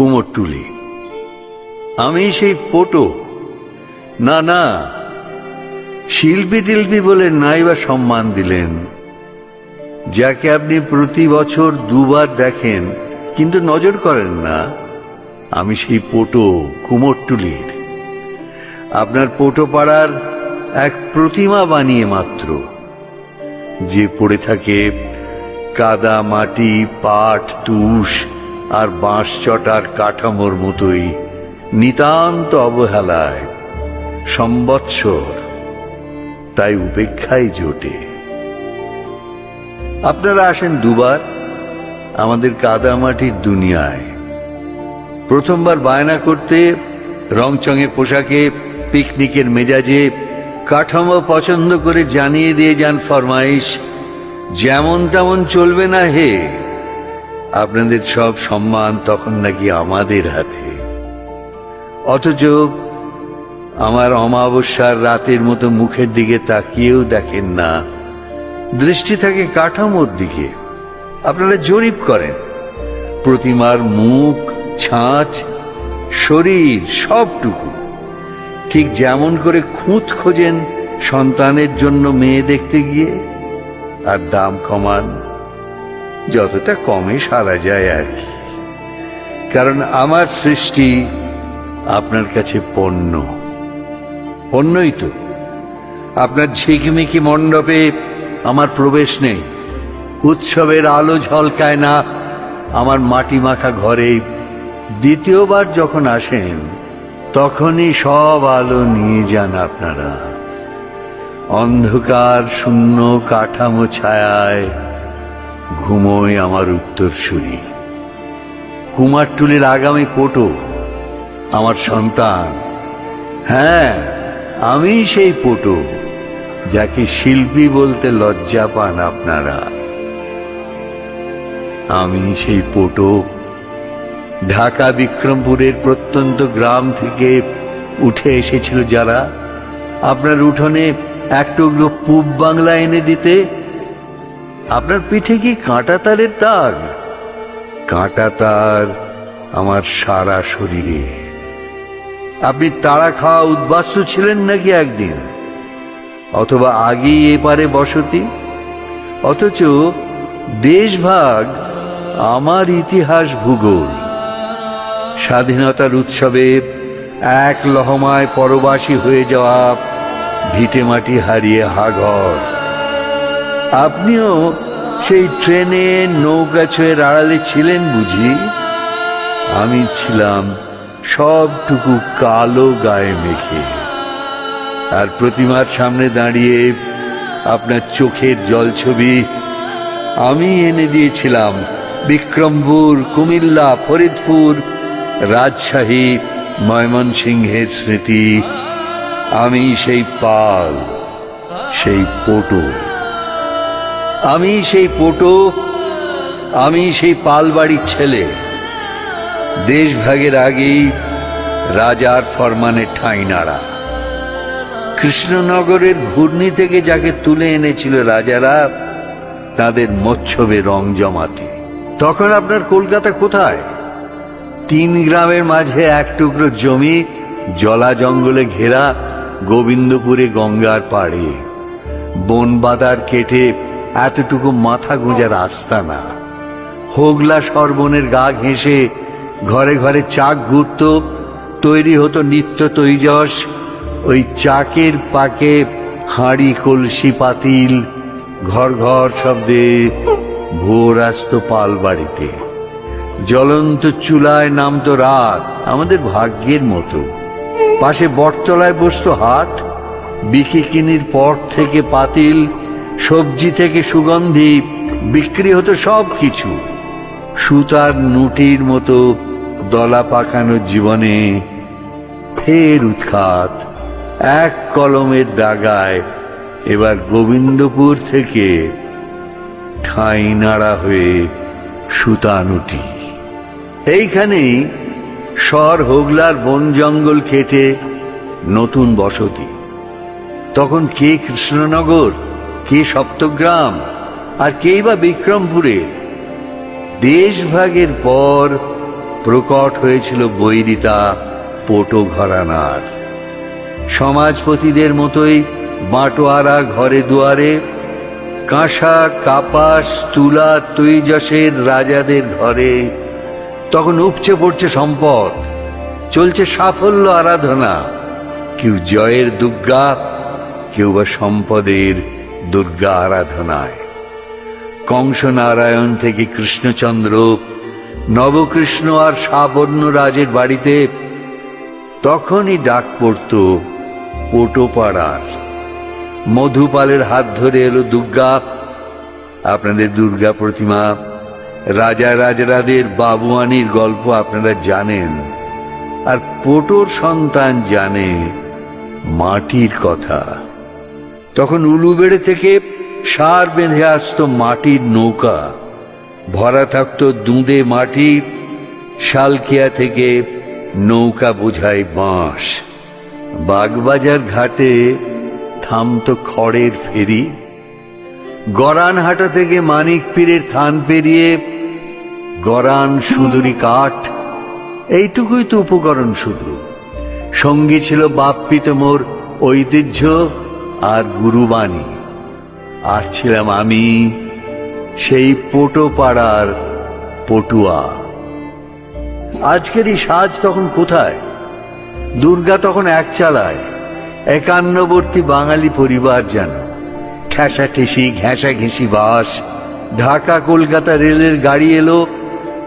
কুমোরটুলি আমি সেই পোটো। না না শিল্পী টিল্পী বলে নাই বা সম্মান দিলেন। যাকে আপনি প্রতি বছর দুবার দেখেন, কিন্তু নজর করেন না, আমি সেই পোটো কুমোরটুলির আপনার পোটো পাড়ার এক প্রতিমা বানিয়ে মাত্র। যে পড়ে থাকে কাদা, মাটি, পাট, তুষ আর বাঁশ চটার কাঠামোর মতোই নিতান্ত অবহেলায় সম্বৎসর তাই উপেক্ষাই জোটে। আপনারা আসেন দুবার, আমাদের কাদামাটির দুনিয়ায়। প্রথমবার বায়না করতে, রংচঙে পোশাকে পিকনিকের মেজাজে কাঠামো পছন্দ করে জানিয়ে দিয়ে যান ফরমাইশ, যেমন তেমন চলবে না হে। আপনাদের সব সম্মান তখন নাকি আমাদের হাতে। অথচ আমার অমাবস্যার রাতের মতো মুখের দিকে তাকিয়েও দেখেন না। দৃষ্টি থাকে কাঠামোর দিকে। আপনারা জরিপ করেন। প্রতিমার মুখ, ছাঁচ, শরীর সবটুকু। ঠিক যেমন করে খুঁত খোঁজেন সন্তানের জন্য মেয়ে দেখতে গিয়ে, আর দাম কমান যতটা কমে সারা যায় আর কি। কারণ আমার সৃষ্টি আপনার কাছে পণ্য। পণ্যই তো। আপনার ঝিকমিকি মণ্ডপে আমার প্রবেশ নেই। উৎসবের আলো ঝলকায় না আমার মাটি মাখা ঘরে। দ্বিতীয়বার যখন আসেন, তখনই সব আলো নিয়ে যান আপনারা। অন্ধকার, শূন্য কাঠামো ছায়ায় ঘুমোয় আমার উত্তরসূরি কুমারটুলির আগামী পোটো আমার সন্তান। হ্যাঁ আমি সেই পোটো যাকে শিল্পী বলতে লজ্জা পান আপনারা। আমি সেই পোটো ঢাকা বিক্রমপুরের প্রত্যন্ত গ্রাম থেকে উঠে এসেছিল যারা আপনার উঠোনে এক টুকরো পূব বাংলা এনে দিতে আপনার পিঠে কি কাঁটা তারের দাগ? কাঁটা তার আমার সারা শরীরে। আপনি তাড়া খাওয়া উদ্বাস্ত ছিলেন নাকি একদিন? অথবা আগেই এপারে বসতি? অথচ দেশভাগ আমার ইতিহাস ভূগোল। স্বাধীনতার উৎসবে এক লহমায় পরবাসী হয়ে যাওয়া ভিটে মাটি হারিয়ে হাঘর আপনিও সেই ট্রেনে নৌকা ছুঁয়ে আড়ালে ছিলেন বুঝি? আমি ছিলাম সবটুকু কালো গায়ে মেখে। আর প্রতিমার সামনে দাঁড়িয়ে আপনার চোখের জলছবি আমি এনে দিয়েছিলাম। বিক্রমপুর, কুমিল্লা, ফরিদপুর, রাজশাহী, ময়মনসিংহের স্মৃতি। আমি সেই পাল, সেই পোটো আমি সেই পোটো, আমি সেই পালবাড়ির ছেলে। দেশভাগের আগেই রাজার ফরমানে ঠাঁই নাড়া। কৃষ্ণনগরের ঘূর্ণি থেকে যাকে তুলে এনেছিল রাজারা, তাদের মচ্ছবে রং জমাতে। তখন আপনার কলকাতা কোথায়? তিন গ্রামের মাঝে এক টুকরো জমি, জলা জঙ্গলে ঘেরা গোবিন্দপুরে গঙ্গার পাড়ে। বন বাদার কেটে এতটুকু মাথা গুঁজা রাস্তা না। হোগলা সর্বনের গা ঘেঁষে ঘরে ঘরে চাক ঘুরত, তৈরি হতো নিত্য তৈজস, ওই চাকের পাকে হাঁড়ি, কলসি, পাতিল, ঘর ঘর শব্দে ভোর আসতো পাল বাড়িতে জ্বলন্ত চুলায় নামতো রাত, আমাদের ভাগ্যের মতো। পাশে বটতলায় বসতো হাট বিকিকিনির পর থেকে পাতিল সবজি থেকে সুগন্ধি, বিক্রি হতো সব কিছু। সুতার নুটির মতো দলা পাকানো জীবনে ফের উৎখাত। এক কলমের দাগায় এবার গোবিন্দপুর থেকে ঠাঁই নাড়া হয়ে সুতানুটি এইখানেই শহর হোগলার বন জঙ্গল কেটে নতুন বসতি। তখন কে কৃষ্ণনগর? কে সপ্তগ্রাম? আর কে বা বিক্রমপুরে? দেশভাগের পর প্রকট হয়েছিল বৈরিতা পোটো ঘরানার সমাজপতিদের মতোই বাঁটোয়ারা ঘরে দুয়ারে, কাঁসা, কাপাস, তুলা, তৈজসের রাজাদের ঘরে। তখন উপচে পড়ছে সম্পদ, চলছে সাফল্য আরাধনা। কেউ জয়ের দুর্গা কেউ বা সম্পদের দুর্গা আরাধনায়। কংস নারায়ণ থেকে কৃষ্ণচন্দ্র, নবকৃষ্ণ আর সাবর্ণ রাজের বাড়িতে তখনই ডাক পড়ত পোটোপাড়ার। মধুপালের হাত ধরে এলো দুর্গা। আপনাদের দুর্গা প্রতিমা, রাজা রাজরাদের বাবুয়ানির গল্প আপনারা জানেন। আর পোটোর সন্তান জানে মাটির কথা। তখন উলুবেড়ে থেকে সার বেঁধে আসতো মাটির নৌকা। ভরা থাকতো দুঁদে মাটি, শালকিয়া থেকে নৌকা বোঝায় বাঁশ। বাগবাজার ঘাটে থামতো খড়ের ফেরি। গরানহাটা থেকে মানিক পীরের থান পেরিয়ে গরান সুদুরি কাঠ, এইটুকুই তো উপকরণ শুধু। সঙ্গী ছিল বাপ্পিত মোর ঐতিহ্য। আর গুরুবাণী। আর ছিলাম আমি সেই পোটো পাড়ার পটুয়া। আজকের এই সাজ তখন কোথায়? দুর্গা তখন এক চালায়, একান্নবর্তী বাঙালি পরিবার যেন। ঠেসা ঠেসি ঘেঁষা ঘেঁষি বাস, ঢাকা কলকাতা রেলের গাড়ি এলো,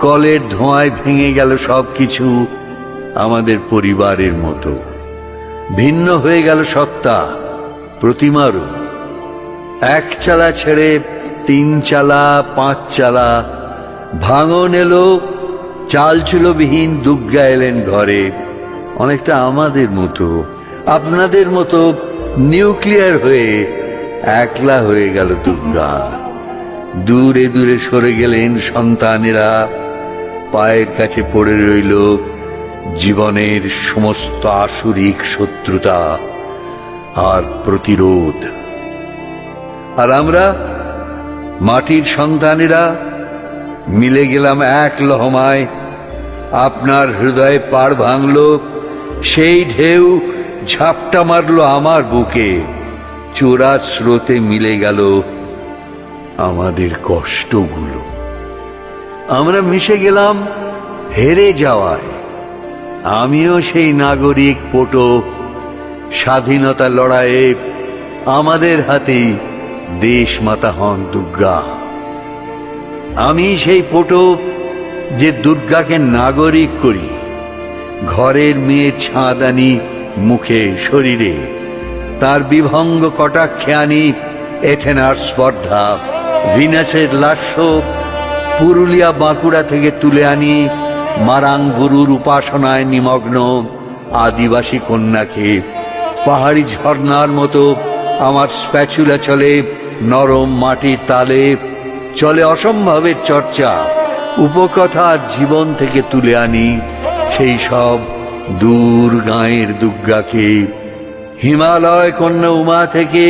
কলের ধোঁয়ায় ভেঙে গেল সব কিছু আমাদের পরিবারের মতো। ভিন্ন হয়ে গেল সত্তা। প্রতিমারও এক চালা ছেড়ে তিন চালা, পাঁচ চালা, ভাঙন এলো, চাল বিহীন দুর্গা এলেন ঘরে। অনেকটা আমাদের মতো, আপনাদের মতো নিউক্লিয়ার হয়ে একলা হয়ে গেল দুর্গা। দূরে দূরে সরে গেলেন সন্তানেরা। পায়ের কাছে পড়ে রইল জীবনের সমস্ত আসুরিক শত্রুতা। আর প্রতিরোধ। আর আমরা, মাটির সন্তানেরা, মিলে গেলাম এক লহমায়। আপনার হৃদয়ে পাড় ভাঙল, সেই ঢেউ ঝাপটা মারল আমার বুকে। চোরা স্রোতে মিলে গেল আমাদের কষ্টগুলো। আমরা মিশে গেলাম হেরে যাওয়ায়। আমিও সেই নাগরিক পোটো স্বাধীনতা লড়াইয়ে আমাদের হাতে দেশ মাতা হন দুর্গা। আমি সেই পোটো যে দুর্গাকে নাগরিক করি, ঘরের মেয়ে ছাঁদ আনি মুখে শরীরে, তার বিভঙ্গ কটাক্ষে আনি এথেনার স্পর্ধা, ভিনাসের লাস্য পুরুলিয়া বাঁকুড়া থেকে তুলে আনি মারাং গুরুর উপাসনায় নিমগ্ন আদিবাসী কন্যাকে পাহাড়ি ঝর্ণার মতো আমার স্প্যাচুলা চলে নরম মাটির তালে, চলে অসম্ভবের চর্চা, উপকথা জীবন থেকে তুলে আনি সেই সব দূর গাঁয়ের দুর্গাকে। হিমালয় কন্যা উমা থেকে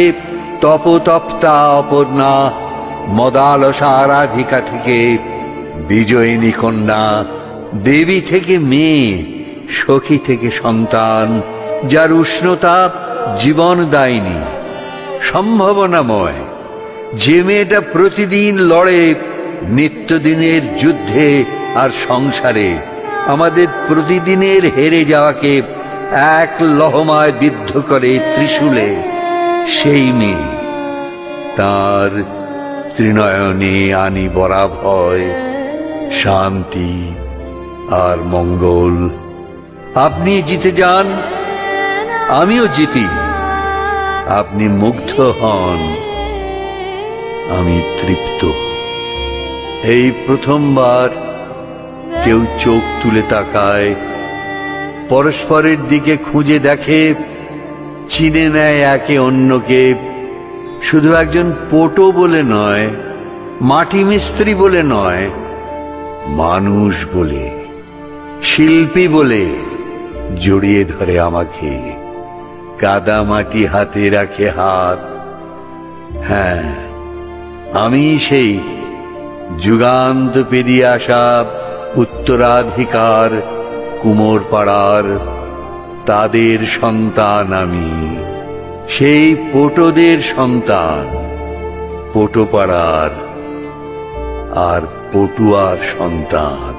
তপতপ্তা অপর্ণা মদালসা আরাধিকা থেকে বিজয়িনী কন্যা, দেবী থেকে মেয়ে, সখী থেকে সন্তান যার উষ্ণতা জীবন দায়নি। সম্ভাবনাময়। যে মেয়েটা প্রতিদিন লড়ে, নিত্যদিনের যুদ্ধে আর সংসারে, আমাদের প্রতিদিনের হেরে যাওয়াকে এক লহমায় বিদ্ধ করে ত্রিশূলে, সেই মেয়ে। তার ত্রিনয়নে আনি বরা ভয় শান্তি আর মঙ্গল। আপনি জিতে যান আমিও জিতি। আপনি মুগ্ধ হন। আমি তৃপ্ত। এই প্রথমবার কেউ চোখ তুলে তাকায়, পরস্পরের দিকে খুঁজে দেখে, চিনে নেয় একে অন্যকে। শুধু একজন পোটো বলে নয়, মাটি মিস্ত্রি বলে নয়, মানুষ বলে, শিল্পী বলে, জড়িয়ে ধরে আমাকে। কাদা মাটি হাতে রাখে হাত। হ্যাঁ আমি সেই যুগান্ত পেরিয়ে আসা উত্তরাধিকার কুমোর পাড়ার তাদের সন্তান আমি। সেই পোটোদের সন্তান পোটো পাড়ার আর পটুয়ার সন্তান।